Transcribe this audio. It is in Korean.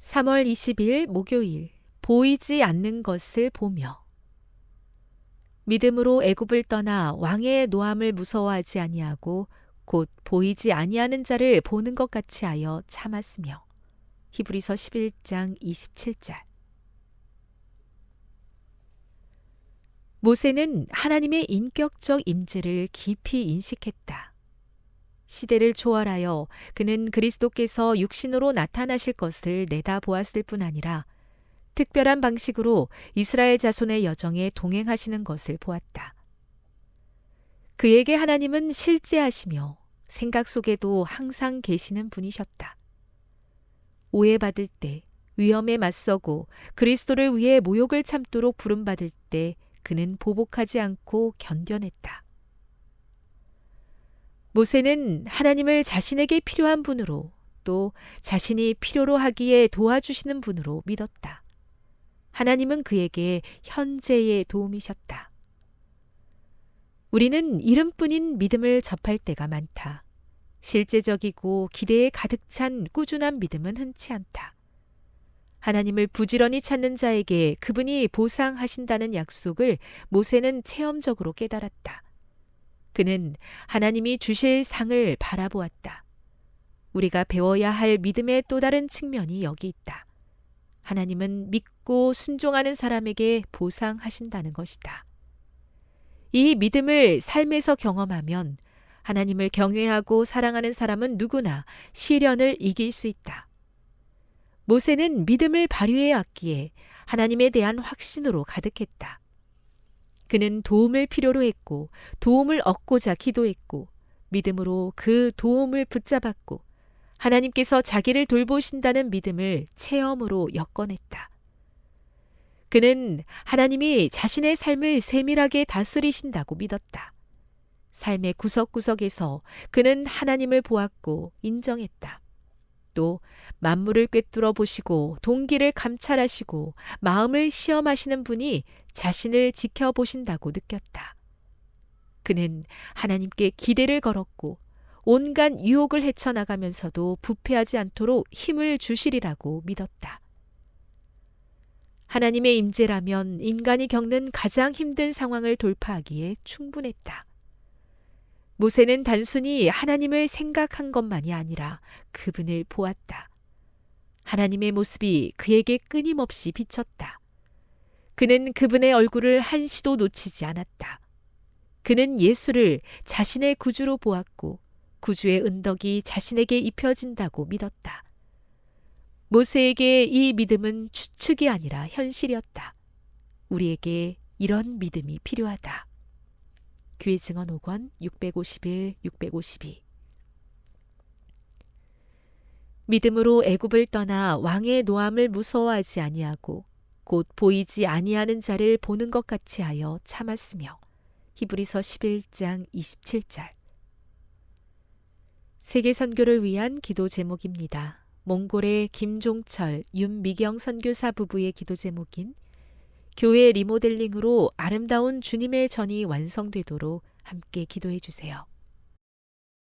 3월 20일 목요일 보이지 않는 것을 보며. 믿음으로 애굽을 떠나 왕의 노함을 무서워하지 아니하고 곧 보이지 아니하는 자를 보는 것 같이 하여 참았으며. 히브리서 11장 27절. 모세는 하나님의 인격적 임재를 깊이 인식했다. 시대를 초월하여 그는 그리스도께서 육신으로 나타나실 것을 내다보았을 뿐 아니라 특별한 방식으로 이스라엘 자손의 여정에 동행하시는 것을 보았다. 그에게 하나님은 실제하시며 생각 속에도 항상 계시는 분이셨다. 오해받을 때, 위험에 맞서고 그리스도를 위해 모욕을 참도록 부름받을 때 그는 보복하지 않고 견뎌냈다. 모세는 하나님을 자신에게 필요한 분으로 또 자신이 필요로 하기에 도와주시는 분으로 믿었다. 하나님은 그에게 현재의 도움이셨다. 우리는 이름뿐인 믿음을 접할 때가 많다. 실제적이고 기대에 가득 찬 꾸준한 믿음은 흔치 않다. 하나님을 부지런히 찾는 자에게 그분이 보상하신다는 약속을 모세는 체험적으로 깨달았다. 그는 하나님이 주실 상을 바라보았다. 우리가 배워야 할 믿음의 또 다른 측면이 여기 있다. 하나님은 믿고 순종하는 사람에게 보상하신다는 것이다. 이 믿음을 삶에서 경험하면 하나님을 경외하고 사랑하는 사람은 누구나 시련을 이길 수 있다. 모세는 믿음을 발휘해 왔기에 하나님에 대한 확신으로 가득했다. 그는 도움을 필요로 했고 도움을 얻고자 기도했고 믿음으로 그 도움을 붙잡았고 하나님께서 자기를 돌보신다는 믿음을 체험으로 엮어냈다. 그는 하나님이 자신의 삶을 세밀하게 다스리신다고 믿었다. 삶의 구석구석에서 그는 하나님을 보았고 인정했다. 또 만물을 꿰뚫어 보시고 동기를 감찰하시고 마음을 시험하시는 분이 자신을 지켜보신다고 느꼈다. 그는 하나님께 기대를 걸었고 온갖 유혹을 헤쳐나가면서도 부패하지 않도록 힘을 주시리라고 믿었다. 하나님의 임재라면 인간이 겪는 가장 힘든 상황을 돌파하기에 충분했다. 모세는 단순히 하나님을 생각한 것만이 아니라 그분을 보았다. 하나님의 모습이 그에게 끊임없이 비쳤다. 그는 그분의 얼굴을 한시도 놓치지 않았다. 그는 예수를 자신의 구주로 보았고 구주의 은덕이 자신에게 입혀진다고 믿었다. 모세에게 이 믿음은 추측이 아니라 현실이었다. 우리에게 이런 믿음이 필요하다. 교회 증언 5권 651, 652 믿음으로 애굽을 떠나 왕의 노함을 무서워하지 아니하고 곧 보이지 아니하는 자를 보는 것 같이 하여 참았으며 히브리서 11장 27절 세계 선교를 위한 기도 제목입니다. 몽골의 김종철, 윤미경 선교사 부부의 기도 제목인 교회 리모델링으로 아름다운 주님의 전이 완성되도록 함께 기도해 주세요.